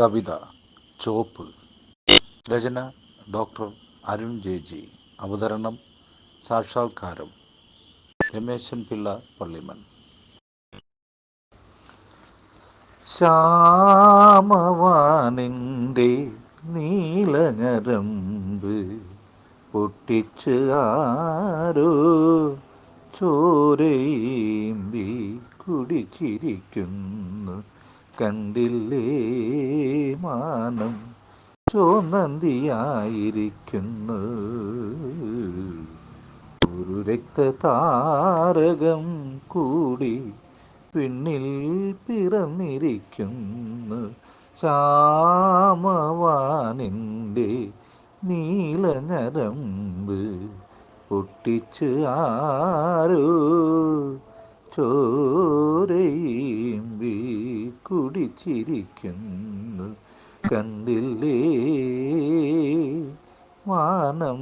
കവിത ചോപ്പ് രചന doctor Arun J G അവതരണം സാക്ഷാത്കാരം രമേശൻ പിള്ള പള്ളിമൺ. ശ്യാമവാനിന്റെ നീലഞരമ്പ് പൊട്ടിച്ച് ആരോ ചോരയിമ്പി കുടിച്ചിരിക്കുന്നു. കണ്ടില്ലേ മാനം? ചോന്നന്തിയായിരിക്കുന്നു ഒരു രക്തതാരകം കൂടി പിന്നിൽ പിറന്നിരിക്കുന്നു. ശ്യാമവാനിന്റെ നീലനരമ്പ് പൊട്ടിച്ച് ആരോ ചോരയിമ്പി കുടിച്ചിരിക്കുന്നു. കണ്ടില്ലേ? മാനം